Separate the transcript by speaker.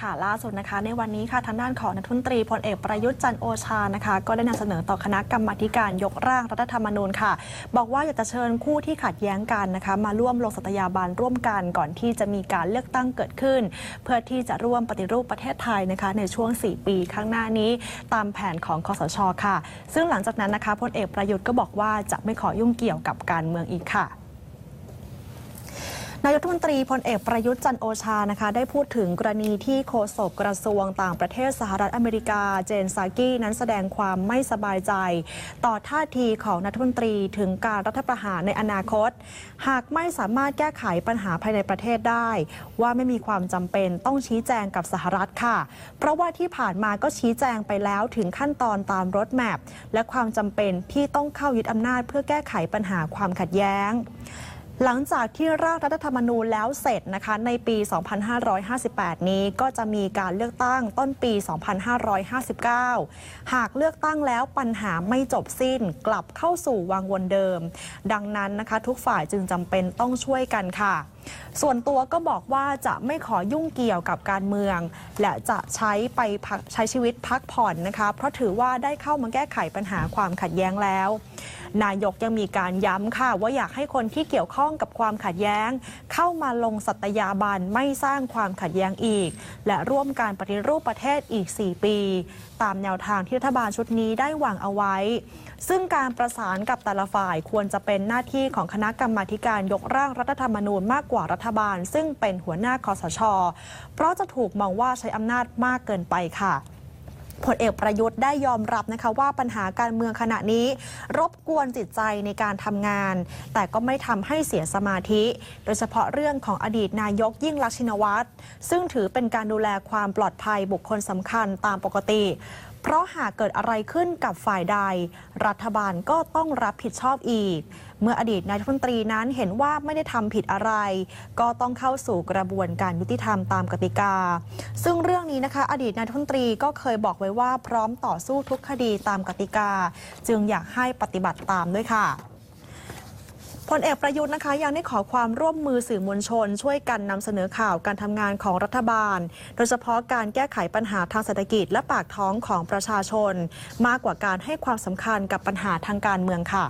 Speaker 1: ค่ะล่าสุดนะคะ ในวันนี้ค่ะทางด้านของนายกรัฐมนตรีพลเอกประยุทธ์จันโอชานะคะ ก็ได้นำเสนอต่อคณะกรรมการยกร่างรัฐธรรมนูญค่ะ บอกว่าอยากจะเชิญคู่ที่ขัดแย้งกันนะคะ มาร่วมลงสัตยาบันร่วมกันก่อนที่จะมีการเลือกตั้งเกิดขึ้น เพื่อที่จะร่วมปฏิรูปประเทศไทยนะคะ ในช่วง 4 ปีข้างหน้านี้ ตามแผนของคอสชค่ะ ซึ่งหลังจากนั้นนะคะพลเอกประยุทธ์ก็บอกว่าจะไม่ขอยุ่งเกี่ยวกับการเมืองอีกค่ะ นายกรัฐมนตรีพลเอกประยุทธ์จันโอชานะคะได้พูดถึงกรณีที่โฆษกกระทรวงต่างประเทศสหรัฐอเมริกาเจนซากี้นั้นแสดงความไม่สบายใจ ต่อท่าทีของนายกรัฐมนตรีถึงการรัฐประหารในอนาคต หากไม่สามารถแก้ไขปัญหาภายในประเทศได้ ว่าไม่มีความจำเป็นต้องชี้แจงกับสหรัฐค่ะ เพราะว่าที่ผ่านมาก็ชี้แจงไปแล้วถึงขั้นตอนตามรถแมพและความจำเป็นที่ต้องเข้ายึดอำนาจเพื่อแก้ไขปัญหาความขัดแย้ง หลังจากที่ร่างรัฐธรรมนูญแล้วเสร็จนะคะในปี 2558 นี้ก็จะมีการเลือกตั้งต้นปี 2559 หากเลือกตั้งแล้วปัญหาไม่จบสิ้นกลับเข้าสู่วังวนเดิม ดังนั้นนะคะทุกฝ่ายจึงจำเป็นต้องช่วยกันค่ะ ส่วนตัวก็บอกว่าจะไม่ขอยุ่งเกี่ยวกับการเมือง และจะใช้ไปพักใช้ชีวิตพักผ่อนนะคะ เพราะถือว่าได้เข้ามาแก้ไขปัญหาความขัดแย้งแล้ว นายกยังมีการย้ำค่ะ ว่าอยากให้คนที่เกี่ยวข้องกับความขัดแย้ง เข้ามาลงสัตยาบันไม่สร้างความขัดแย้งอีก และร่วมการปฏิรูปประเทศอีก 4 ปี ตามแนวทางที่รัฐบาลชุดนี้ได้วางเอาไว้ ซึ่งการประสานกับแต่ละฝ่ายควรจะเป็นหน้าที่ของคณะกรรมาธิการยกร่างรัฐธรรมนูญมากกว่ารัฐบาล ซึ่งเป็นหัวหน้าคอสช เพราะจะถูกมองว่าใช้อำนาจมากเกินไปค่ะพลเอกประยุทธ์ได้ยอมรับนะคะว่าปัญหาการเมืองขณะนี้ รบกวนจิตใจในการทำงาน แต่ก็ไม่ทำให้เสียสมาธิ โดยเฉพาะเรื่องของอดีตนายกยิ่งลักษณ์ชินวัตรซึ่งถือเป็นการดูแลความปลอดภัยบุคคลสำคัญตามปกติเพราะหากเกิดอะไรขึ้นกับฝ่ายใด รัฐบาลก็ต้องรับผิดชอบอีก เมื่ออดีตนายกรัฐมนตรีนั้นเห็นว่าไม่ได้ทำผิดอะไร ก็ต้องเข้าสู่กระบวนการยุติธรรมตามกติกา ซึ่งเรื่องนี้นะคะ อดีตนายกรัฐมนตรีก็เคยบอกไว้ว่าพร้อมต่อสู้ทุกคดีตามกติกา จึงอยากให้ปฏิบัติตามด้วยค่ะ พลเอกประยุทธ์นะคะยังได้ขอความร่วมมือสื่อมวลชน ช่วยกันนำเสนอข่าวการทำงานของรัฐบาล โดยเฉพาะการแก้ไขปัญหาทางเศรษฐกิจและปากท้องของประชาชน มากกว่าการให้ความสำคัญกับปัญหาทางการเมืองค่ะ